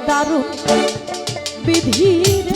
ওরে দারুণ বিধির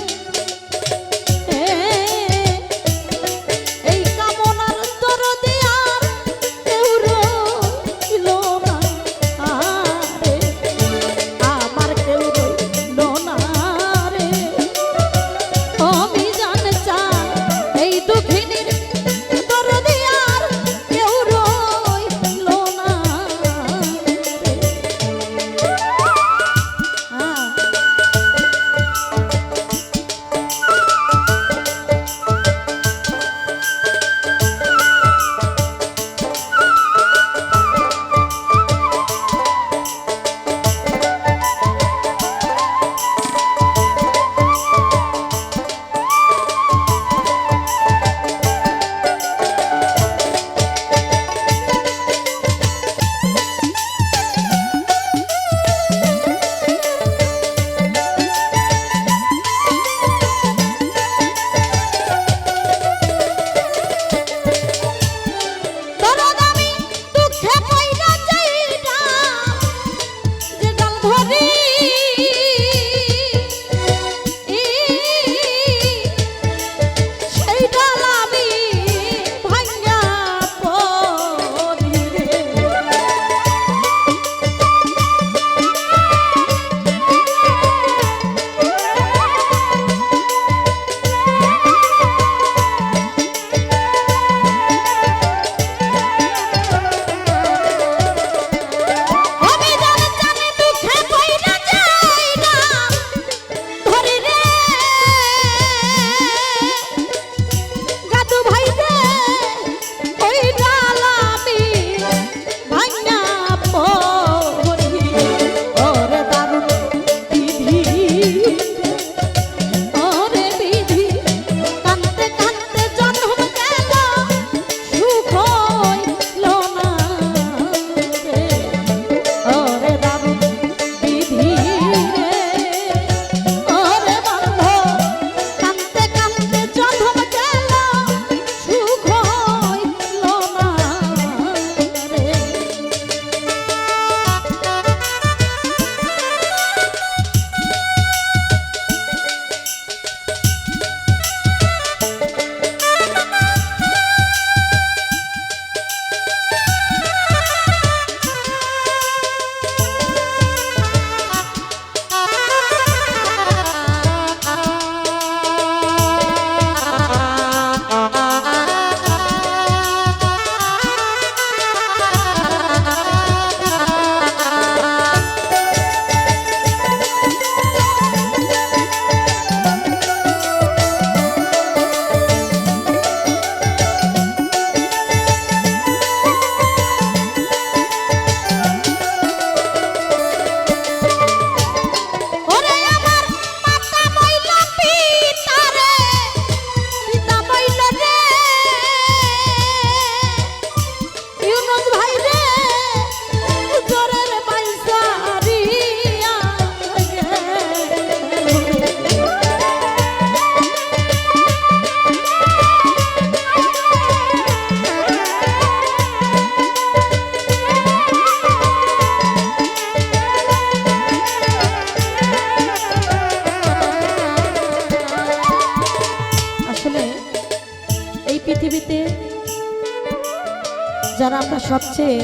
যারা আমরা সবচেয়ে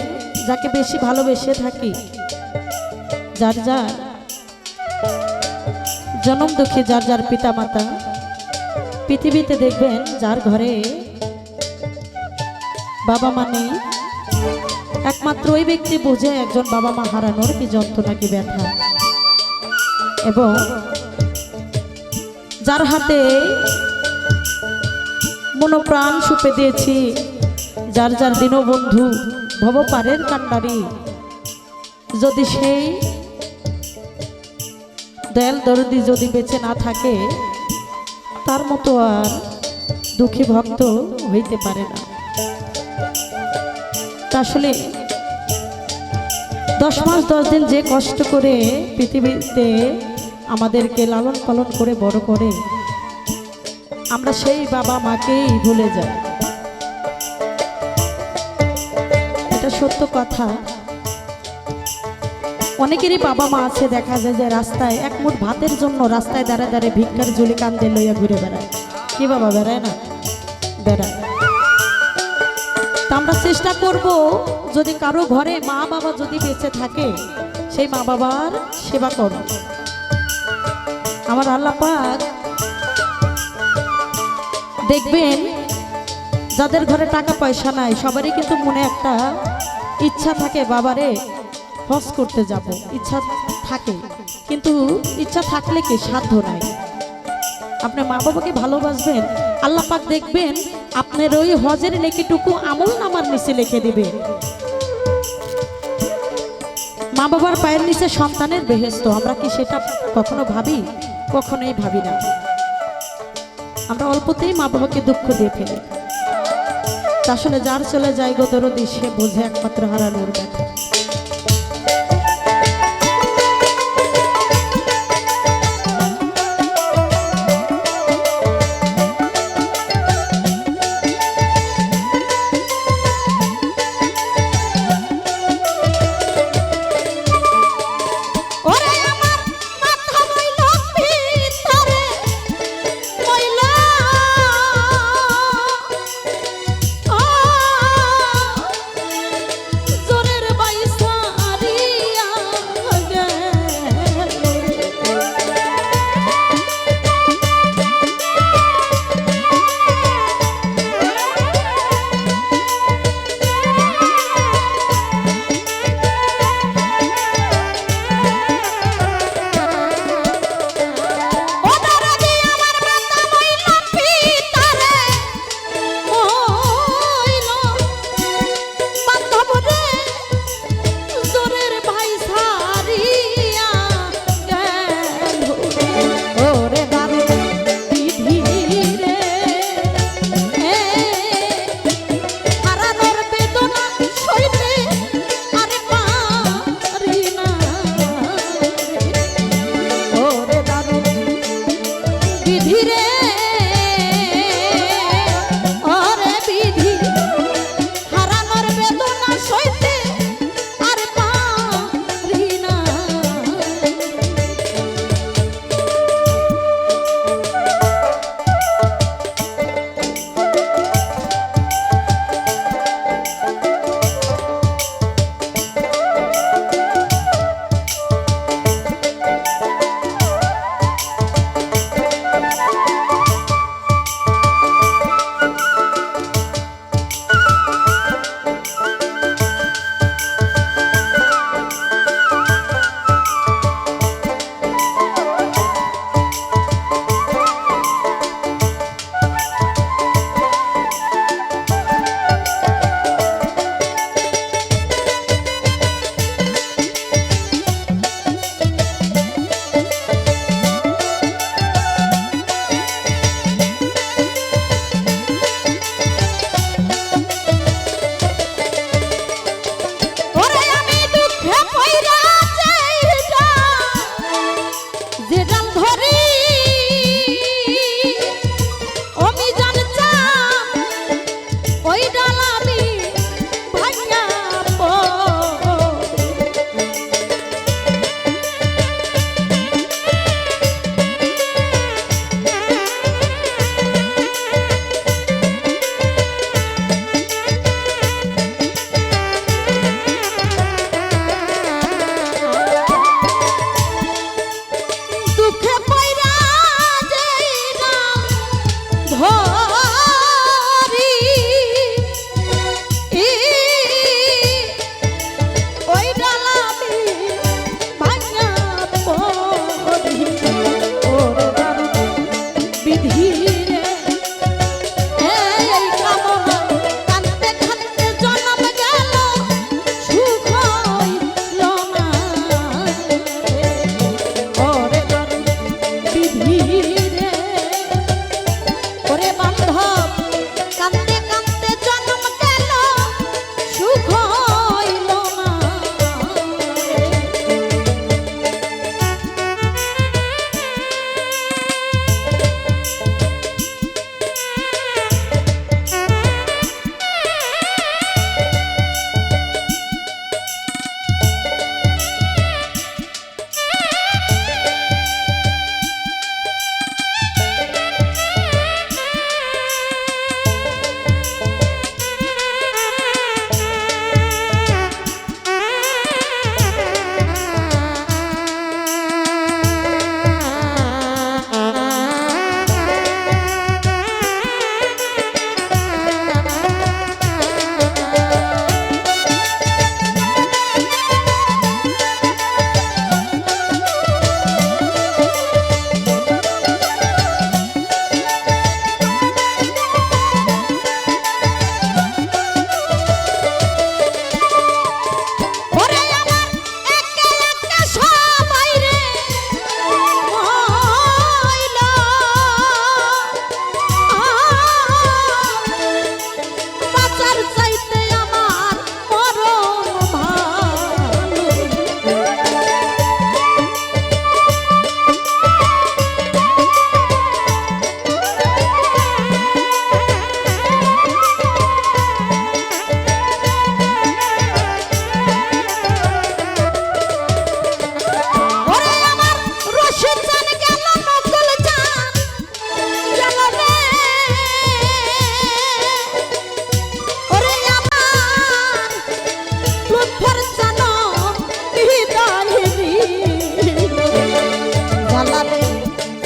যাকে বেশি ভালোবেসে থাকি, যার যার জনম দুঃখী যার যার পিতা মাতা পৃথিবীতে দেখবেন যার ঘরে বাবা মা নেই। একমাত্র ওই ব্যক্তি বোঝে একজন বাবা মা হারানোর কি যন্ত্রণা, কি ব্যথা। এবং যার হাতে মনোপ্রাণ সুপে দিয়েছি যার যার দীনবন্ধু ভবপারের কান্ডারি যদি সেই দয়াল দরদি যদি বেঁচে না থাকে, তার মতো আর দুঃখী ভক্ত হইতে পারে না। আসলে দশ মাস, দশ দিন যে কষ্ট করে পৃথিবীতে আমাদেরকে লালন পালন করে বড় করে, আমরা সেই বাবা মাকেই ভুলে যাই। সত্য কথা। অনেকেরই বাবা মা আছে, দেখা যায় যে রাস্তায় এক মুঠ ভাতের জন্য রাস্তায় দাঁড়ায় দাঁড়ায় ভিক্ষার ঝুলি কান্দে লইয়া ঘুরে বেড়ায়। কি বাবা, বেড়ায় না? বেড়ায়। তা আমরা চেষ্টা করব, যদি কারও ঘরে মা বাবা যদি বেঁচে থাকে, সেই মা বাবার সেবা করো আমার আল্লাহ পাক দেখবেন যাদের ঘরে টাকা পয়সা নাই, সবারই কিন্তু মনে একটা ইচ্ছা থাকে, বাবারে, হজ করতে যাব। ইচ্ছা থাকে। কিন্তু ইচ্ছা থাকলে কি সাধ্য নাই? আপনার মা বাবাকে ভালোবাসবেন, আল্লাহ পাক দেখবেন আপনার ওই হজের নেকিটুকু আমল নামার নিচে লিখে দিবে। মা বাবার পায়ের নিচে সন্তানের বেহেস্ত আমরা কি সেটা কখনো ভাবি? কখনোই ভাবি না। আমরা অল্পতেই মা বাবাকে দুঃখ দিয়ে ফেলি। আসলে যার চলে যায় গো দরদি সে বোঝে একমাত্র হারানোর ব্যথা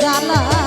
家了。